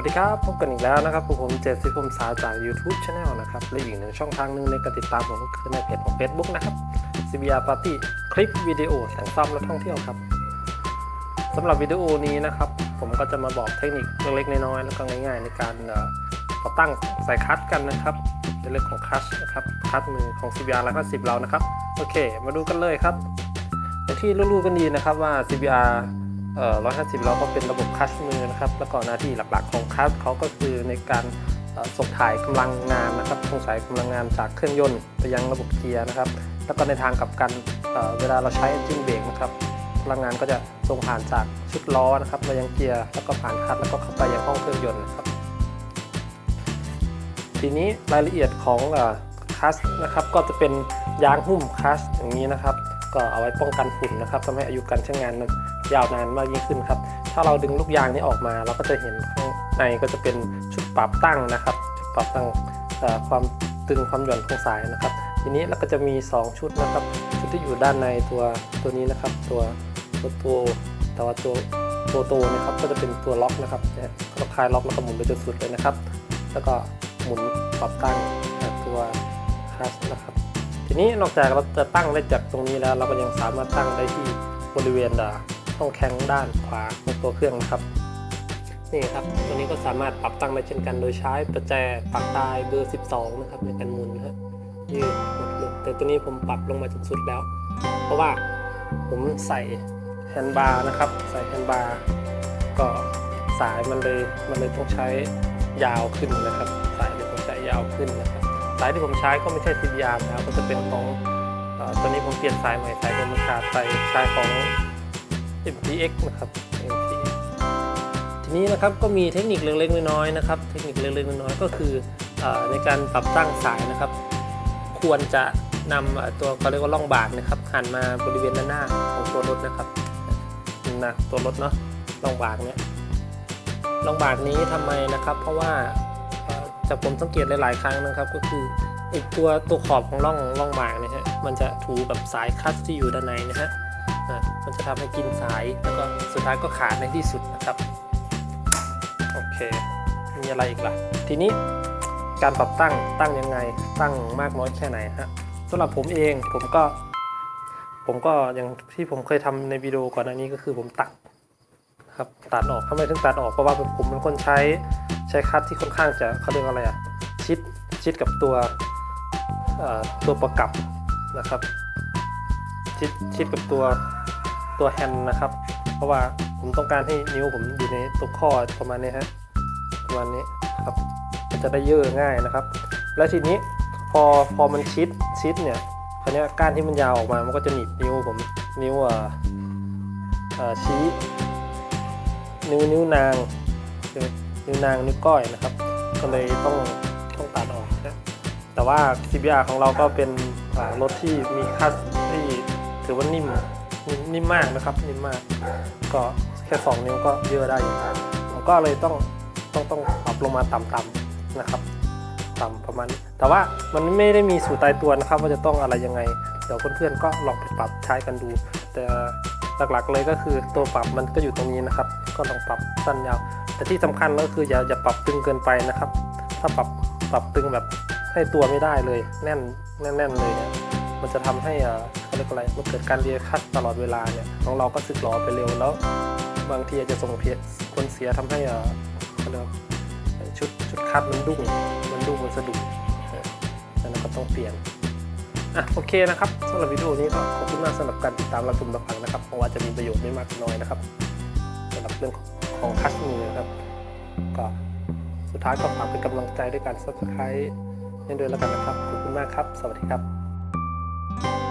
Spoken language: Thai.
วัสดีครับ พบกันอีกแล้วนะครับผมผมเจสซี่คมสาจาก YouTube Channel นะครับ และอีกหนึ่งช่องทางหนึ่งในการติดตามผมก็คือในเพจของ Facebook นะครับ CBR Party คลิปวิดีโอแต่งซ่อมและท่องเที่ยวครับสำหรับวิดีโอนี้นะครับ ผมก็จะมาบอกเทคนิคเล็กๆน้อยๆแล้วก็ง่ายๆ ในการเอ่อตั้งใส่คัสกันนะครับในเรื่องของคัสนะครับคัสมือของ CBR แล้วก็10เรานะครับโอเค มาดูกันเลยครับอย่างที่รู้ๆกันดีนะครับว่า CBR เอ่อ150เราก็เป็นระบบคัชมือนะครับ แล้วก็หน้าที่หลักๆของคัชเขาก็คือในการส่งถ่ายกำลังงานนะครับส่งสายกำลังงานจากเครื่องยนต์ไปยังระบบเกียร์นะครับ แล้วก็ในทางกลับกันเเวลาเราใช้ engine brake นะครับพลังงานก็จะส่งผ่านจากชุดล้อนะครับมายังเกียร์แล้วก็ผ่านคัทแล้วก็เข้าไปยังห้องเครื่องยนต์นะครับ ทีนี้รายละเอียดของ คัสนะครับก็จะเป็นยางหุ้มคัสอย่างนี้นะครับ ก็เอาไว้ป้องกันฝุ่นนะครับทำให้อายุการใช้งานนั้นยาวนานมากยิ่งขึ้นครับ ถ้าเราดึงลูกยางนี้ออกมา เราก็จะเห็นข้างในก็จะเป็นชุดปรับตั้งนะครับชุดปรับตั้งความตึงความหย่อนของสายนะครับ ทีนี้เราก็จะมี 2 ชุดนะครับ ชุดที่อยู่ด้านในตัวตัวนี้นะครับ ตัวตัวตัวแต่ว่าตัวตัวโตนะครับก็จะเป็นตัวล็อกนะครับเนี่ยเราคลายล็อกแล้วก็หมุนไปจนสุดเลยนะครับ แล้วก็หมุนปรับตั้ง คัสนะครับ ทีนี้นอกจากเราจะตั้งได้จากตรงนี้แล้ว เราก็ยังสามารถตั้งได้ที่บริเวณช่องแข้งด้านขวาของตัวเครื่องนะครับนี่ครับตัวนี้ก็สามารถปรับตั้งได้เช่นกันโดยใช้ประแจปรับตายเบอร์ 12 นะครับในการหมุนนะฮะยืดหมดลยแต่ตัวนี้ผมปรับลงมาจนสุดแล้ว เพราะว่าผมใส่แฮนด์บาร์นะครับ ใส่แฮนด์บาร์ก็สายมันเลยมันเลยต้องใช้ยาวขึ้นนะครับ สายเลยต้องใช้ยาวขึ้นนะครับ สายที่ผมใช้ก็ไม่ใช่ CBR นะครับก็จะเป็นของอตอนนี้ผมเปลี่ยนสายใหม่สายเป็นมันขาดไปสายของ MTX นะครับ MTX ทีนี้นะครับก็มีเทคนิคเล็กๆน้อยๆนะครับเทคนิคเล็กๆน้อยๆก็คืออในการปรับตั้งสายนะครับ ควรจะนำตัวเขาเรียกว่าล่องบากนะครับหันมาบริเวณด้านหน้าของตัวรถนะครับนะตัวรถเนาะล่องบากเนี้ยล่องบากนี้ทำไมนะครับ เพราะว่า เอ่อจากผมสังเกตหลาย ๆ ครั้งนะครับ ก็คือไอตัวตัวขอบของล่องล่องบากเนี่ยฮะมันจะถูกับสายคัสที่อยู่ด้านในนะฮะอะมันจะทำให้กินสายแล้วก็สุดท้ายก็ขาดในที่สุดนะครับโอเคมีอะไรอีกล่ะ ทีนี้การปรับตั้งตั้งยังไงตั้งมากน้อยแค่ไหนฮะสำหรับผมเองผมก็ ผมก็อย่างที่ผมเคยทำในวิดีโอก่อนหน้านี้ก็คือผมตัดครับตัดออกทำไมถึงตัดออกเพราะว่าผมเป็นคนใช้ ใช้คัตที่ค่อนข้างจะเขาเรียกว่าอะไรอะชิดชิดกับตัวตัวประกับนะครับชิดชิดกับตัวตัวแฮนด์นะครับ เพราะว่าผมต้องการให้นิ้วผมอยู่ในตัวข้อประมาณนี้ฮะประมาณนี้ครับมันจะได้เยอะง่ายนะครับ แล้วทีนี้พอพอมันชิดชิดเนี่ยคราวเนี้ยก้านที่มันยาวออกมามันก็จะหนีบนิ้วผมนิ้วอ่อเอ่อชี้ นิ้วนิ้วนางใช่ไหม นิ้วนางนิ้วก้อยนะครับ ก็เลยต้องต้องตัดออกนะแต่ว่า CBR ของเราก็เป็นรถที่มีคัสที่ถือว่านิ่มนิ่มมากนะครับนิ่มมาก ก็แค่ 2 นิ้วก็เยอะได้อยู่ครับผมก็เลยต้องต้องต้องปรับลงมาต่ำๆนะครับ ต่ำประมาณ แต่ว่ามันไม่ได้มีสูตรตายตัวนะครับ ว่าจะต้องอะไรยังไง เดี๋ยวเพื่อนๆก็ลองไปปรับใช้กันดู แต่ หลักๆเลยก็คือตัวปรับมันก็อยู่ตรงนี้นะครับ ก็ลองปรับสั้นยาว แต่ที่สำคัญก็คืออย่าอย่าปรับตึงเกินไปนะครับ ถ้าปรับปรับตึงแบบให้ตัวไม่ได้เลย แน่นแน่นๆเลยเนี่ยมันจะทำให้เอ่อเขาเรียกว่าอะไรมันเกิดการเรียคัดตลอดเวลาเนี่ยของเราก็สึกหลอไปเร็วแล้ว บางทีอาจจะส่งเพียผลเสียทำให้เอ่อเขาเรียกชุดชุดคัดมันดุ้งมันดุ้งมันสะดุดเออดังนั้นก็ต้องเปลี่ยน อะโอเคนะครับสำหรับวิดีโอนี้ก็ขอบคุณมากสำหรับการติดตามรับชมรับฟังนะครับเพราะว่าจะมีประโยชน์ไม่มากก็น้อยนะครับสำหรับเรื่องของคัสมือนะครับก็สุดท้ายก็ฝากเป็นกำลังใจด้วยการ subscribe ให้ด้วยแล้วกันนะครับ ขอบคุณมากครับ สวัสดีครับ